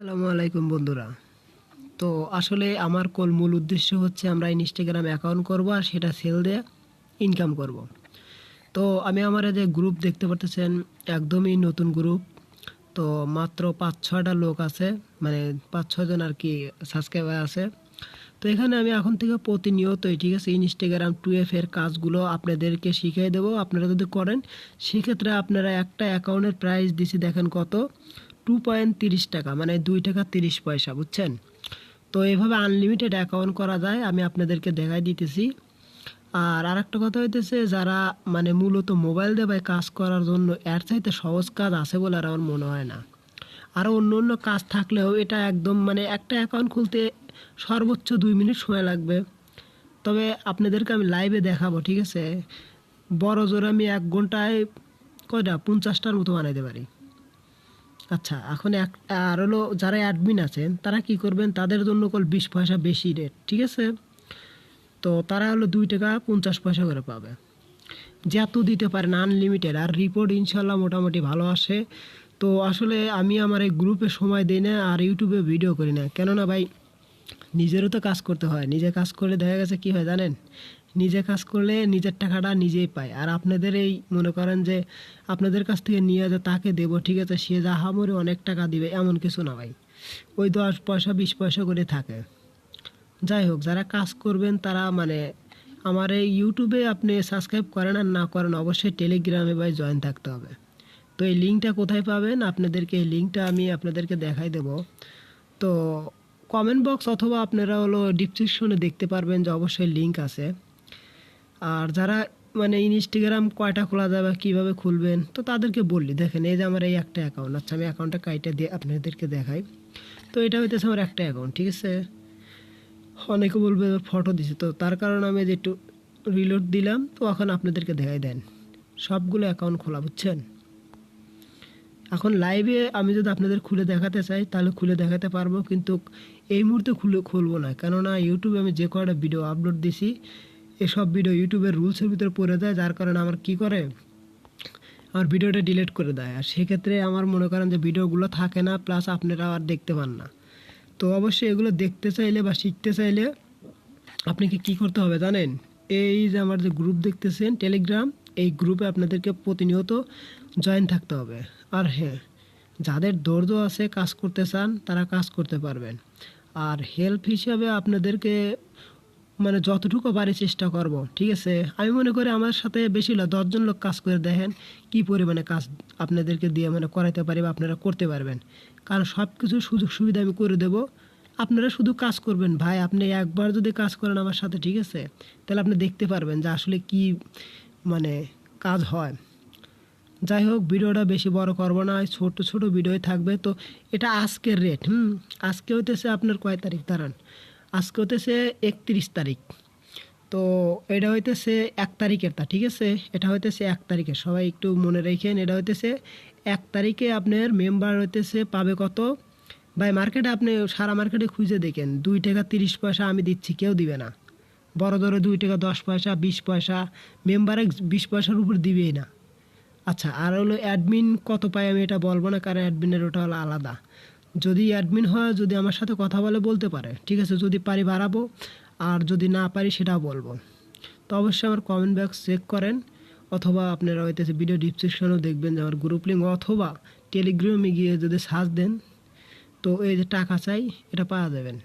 আসসালামু আলাইকুম বন্ধুরা। তো আসলে আমার কোল মূল উদ্দেশ্য হচ্ছে আমরা ইনস্টাগ্রাম অ্যাকাউন্ট করব আর সেটা সেল দিয়ে ইনকাম করব। তো আমি আমার যে গ্রুপ দেখতে পারতেছেন, একদমই নতুন গ্রুপ তো মাত্র পাঁচ ছয়টা লোক আছে মানে পাঁচ ছজন আর কি সাবস্ক্রাইবার আছে। তো এখানে আমি এখন থেকে প্রতিনিয়তই, ঠিক আছে ইনস্টাগ্রাম টুয়েফ এর কাজগুলো আপনাদেরকে শিখিয়ে দেবো। আপনারা যদি করেন, সেক্ষেত্রে আপনারা একটা অ্যাকাউন্টের প্রাইস দিছি দেখেন কত। টু পয়েন্ট তিরিশ টাকা মানে দুই টাকা তিরিশ পয়সা, বুঝছেন? তো এভাবে আনলিমিটেড অ্যাকাউন্ট করা যায়, আমি আপনাদেরকে দেখাই দিতেছি। আর আরেকটা কথা হইতেছে, যারা মানে মূলত মোবাইল ভাই কাজ করার জন্য এর চাইতে সহজ কাজ আছে বলে আর আমার মনে হয় না। আরও অন্য অন্য কাজ থাকলেও এটা একদম মানে একটা অ্যাকাউন্ট খুলতে সর্বোচ্চ দুই মিনিট সময় লাগবে। তবে আপনাদেরকে আমি লাইভে দেখাবো, ঠিক আছে? বড় জোর আমি এক ঘন্টায় কয়টা? পঞ্চাশটার মতো বানাইতে পারি। আচ্ছা এখন এক, আর হলো যারা অ্যাডমিন আছেন, তারা কি করবেন? তাদের জন্য কল বিশ পয়সা বেশি রেট ঠিক আছে? তো তারা হলো দুই টাকা পঞ্চাশ পয়সা করে পাবে। যত দিতে পারেন আনলিমিটেড আর রিপোর্ট ইনশাল্লাহ মোটামুটি ভালো আসে। তো আসলে আমি আমার এই গ্রুপে সময় দিই না, আর ইউটিউবে ভিডিও করি না। কেননা ভাই, নিজেরও তো কাজ করতে হয়। নিজে কাজ করলে দেখা গেছে কি হয় জানেন? নিজে কাজ করলে নিজের টাকাটা নিজেই পায়। আর আপনাদের এই মনে করেন যে আপনাদের কাছ থেকে নিয়ে যে তাকে দেবো, ঠিক আছে, সে যা হামরে অনেক টাকা দিবে, এমন কিছু না ভাই। ওই দশ পয়সা, বিশ পয়সা করে থাকে। যাই হোক, যারা কাজ করবেন তারা মানে আমার এই ইউটিউবে আপনি সাবস্ক্রাইব করেন আর না করেন, অবশ্যই টেলিগ্রামে ভাই জয়েন থাকতে হবে। তো এই লিঙ্কটা কোথায় পাবেন? আপনাদেরকে এই লিঙ্কটা আমি আপনাদেরকে দেখাই দেব। তো কমেন্ট বক্স অথবা আপনারা হলো ডিসক্রিপশনে দেখতে পারবেন যে অবশ্যই লিঙ্ক আছে। আর যারা মানে ইনস্টাগ্রাম কয়টা খোলা যাবে, কীভাবে খুলবেন, তো তাদেরকে বললি দেখেন, এই যে আমার এই একটা অ্যাকাউন্ট আচ্ছা আমি অ্যাকাউন্টটা কাইটা দিয়ে আপনাদেরকে দেখাই। তো এটা হইতেছে আমার একটা অ্যাকাউন্ট ঠিক আছে? অনেকে বলবে ফটো দিছে। তো তার কারণে আমি যে একটু রিলোড দিলাম, তো এখন আপনাদেরকে দেখাই দেন। সবগুলো অ্যাকাউন্ট খোলা, বুঝছেন? এখন লাইভে আমি যদি আপনাদের খুলে দেখাতে চাই, তাহলে খুলে দেখাতে পারব, কিন্তু এই মুহূর্তে খুলে, খুলবো না। কেননা ইউটিউবে আমি যে কয়টা ভিডিও আপলোড দিছি এসব ভিডিও ইউটিউবের রুলসের ভিতরে পড়ে দেয়, যার কারণে আমার কি করে? আমার ভিডিওটা ডিলিট করে দেয়। আর সেক্ষেত্রে আমার মনে করেন যে ভিডিওগুলো থাকে না প্লাস আপনারা আর দেখতে পান না। তো অবশ্যই এগুলো দেখতে চাইলে বা শিখতে চাইলে আপনাকে কি করতে হবে জানেন? এই যে আমার যে গ্রুপ দেখতেছেন টেলিগ্রাম এই গ্রুপে আপনাদেরকে প্রতিনিয়ত জয়েন থাকতে হবে। আর হ্যাঁ যাদের ধৈর্য আছে কাজ করতে চান, তারা কাজ করতে পারবেন। আর হেল্প হিসাবে আপনাদেরকে মানে যতটুকু পারি চেষ্টা করব, ঠিক আছে? আমি মনে করি আমার সাথে বেশি না, দশজন লোক কাজ করে দেখেন কি পরিমাণে কাজ আপনাদেরকে দিয়ে মানে করাইতে পারি বা আপনারা করতে পারবেন। কারণ সব কিছু সুযোগ সুবিধা আমি করে দেব। আপনারা শুধু কাজ করবেন, ভাই। আপনি একবার যদি কাজ করেন আমার সাথে, ঠিক আছে? তাহলে আপনি দেখতে পারবেন যে আসলে কি মানে কাজ হয়। যাই হোক, ভিডিওটা বেশি বড় করব না ছোট ছোট ভিডিওই থাকবে। তো এটা আজকের রেট হুম? আজকে হইতেছে আপনার কয় তারিখ? দাঁড়ান। আজকে হইতেছে একত্রিশ তারিখ। তো এটা হইতেছে এক তারিখেরটা ঠিক আছে? এটা হইতেছে এক তারিখে। সবাই একটু মনে রেখেন, এটা হইতেছে এক তারিখে আপনার মেম্বার হইতেছে পাবে কত? ভাই মার্কেটে আপনি সারা মার্কেটে খুঁজে দেখেন। দুই টাকা তিরিশ পয়সা আমি দিচ্ছি, কেউ দিবে না। বড় ধরে দুই টাকা দশ পয়সা, বিশ পয়সা মেম্বারে বিশ পয়সার উপর দিবেই না। আচ্ছা আর হলো অ্যাডমিন কত পাই আমি এটা বলব না, কারণ অ্যাডমিনের ওটা হলো আলাদা। যদি অ্যাডমিন হয়, যদি আমার সাথে কথা বলে বলতে পারে, ঠিক আছে? যদি পারি বাড়াবো, আর যদি না পারি সেটাও বলব। তো অবশ্যই আমার কমেন্ট বক্স চেক করেন, অথবা আপনারা হইতেছে ভিডিও ডিসক্রিপশনেও দেখবেন যে আমার গ্রুপ লিঙ্ক অথবা টেলিগ্রামে গিয়ে যদি সার্চ দেন, তো এই যে টাকা চাই, এটা পাওয়া যাবেন।